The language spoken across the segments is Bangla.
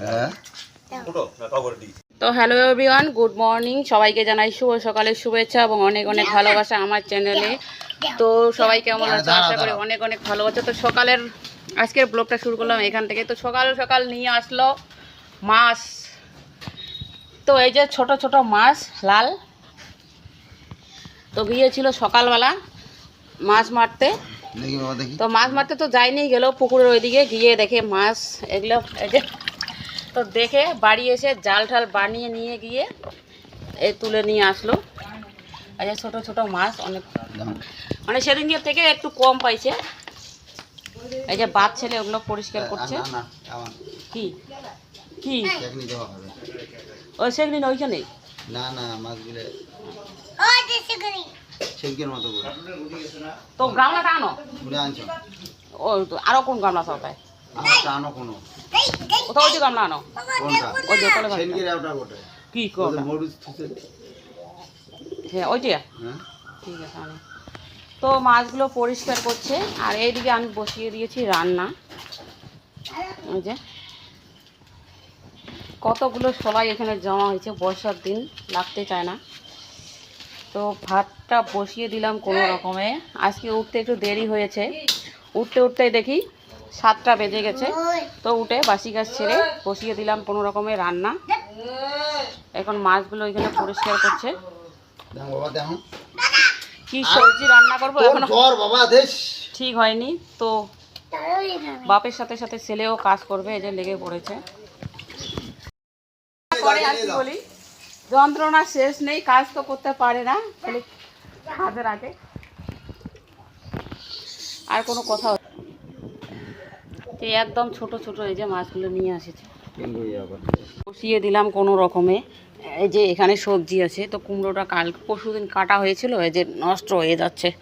হ্যাঁ? তো হ্যালো এভরিওয়ান গুড মর্নিং। সবাইকে জানাই শুভ সকালের শুভেচ্ছা এবং অনেক অনেক ভালোবাসা আমার চ্যানেলে। তো সবাই কেমন আছে? আশা করি অনেক অনেক ভালোবাসা তো সকালের আজকের ব্লগটা শুরু করলাম এখান থেকে। তো সকাল সকাল নিয়ে আসলো মাছ। তো এই যে ছোট ছোট মাছ লাল। তো গিয়েছিল সকালবেলা মাছ মারতে। তো মাছ মারতে তো যায়নি গেল পুকুরের ওইদিকে গিয়ে দেখে মাছ এগুলো এই যে তো দেখে বাড়ি এসে জাল ঠাল বানিয়ে নিয়ে গিয়ে এ তুলে নিয়ে আসলো। এই যে ছোটো ছোটো মাছ অনেক। মানে সেদিনকে থেকে একটু কম পাইছে। এই যে বাদ ছেলে ওগুলো পরিষ্কার করছে। কি? কি? ওই সেগুলি না ওইখানে না না মাছগুলো মতো করে। তো গামলাটা আনো ঘুরে আনছো? ও তো আরও কোন গামলা সবাই কোনো। ওই যে গামলা আনো? কোনটা? ওই যে ওটা গোটে কি মরুচ হ্যাঁ ওইটা হ্যাঁ। ঠিক আছে অনেক তো মাছগুলো পরিষ্কার করছে আর এইদিকে আমি বসিয়ে দিয়েছি রান্না। ওই যে। কতগুলো সবাই এখানে জমা হয়েছে বর্ষার দিন লাগতে চায় না। তো ভাতটা বসিয়ে দিলাম কোনো রকমে। আজকে উঠতে একটু দেরি হয়েছে। উঠতে উঠতেই দেখি সাতটা বেজে গেছে। তো উঠে বাসি গাছ ছেড়ে বসিয়ে দিলাম কোনো রকমে রান্না। এখন মাছগুলো ওইখানে পরিষ্কার করছে। কি সবজি রান্না করব এখনও? ঠিক হয়নি তো বাপের সাথে সাথে ছেলেও কাজ করবে এই যে লেগে পড়েছে। পরে আর কি বলি? যন্ত্রণা শেষ নেই, কাজ তো করতে পারে না, খালি হাতের আগে। আর কোনো কথা একদম ছোট ছোট এই যে মাছগুলো নিয়ে আসেছে। বসিয়ে দিলাম কোনো রকমে। এই যে এখানে সবজি আছে, তো কুমড়োটা কাল পরশুদিন কাটা হয়েছিল, এই যে নষ্ট হয়ে যাচ্ছে।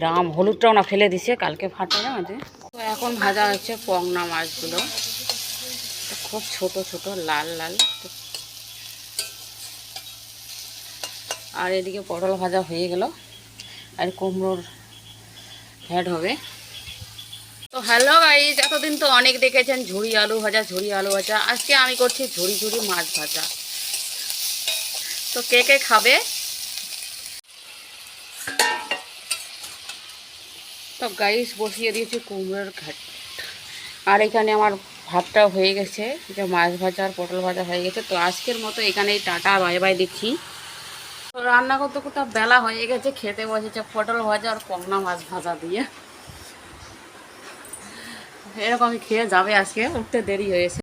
রাম, হলুদটাও না ফেলে দিছে, কালকে ফাটে না যে তো এখন ভাজা হচ্ছে পংনা মাছগুলো। খুব ছোট ছোট, লাল লাল। তো- আর এদিকে পটল ভাজা হয়ে গেল আর কুমড়োর হেড হবে। তো হ্যালো গাইজ এতদিন তো অনেক দেখেছেন ঝুড়ি আলু ভাজা, ঝুড়ি আলু ভাজা। আজকে আমি করছি ঝুড়ি ঝুড়ি মাছ ভাজা। তো কে কে খাবে? তো গাইস বসিয়ে দিয়েছি কুমড়োর ঘাট। আর এখানে আমার ভাতটা হয়ে গেছে যে মাছ ভাজা আর পটল ভাজা হয়ে গেছে। তো আজকের মতো এখানেই টাটা বাই বাই দিচ্ছি। রান্না করতে করতে বেলা হয়ে গেছে, খেতে বসেছে, পটল ভাজা আর পংনা মাছ ভাজা দিয়ে। এরকমই খেয়ে যাবে আজকে, উঠতে দেরি হয়েছে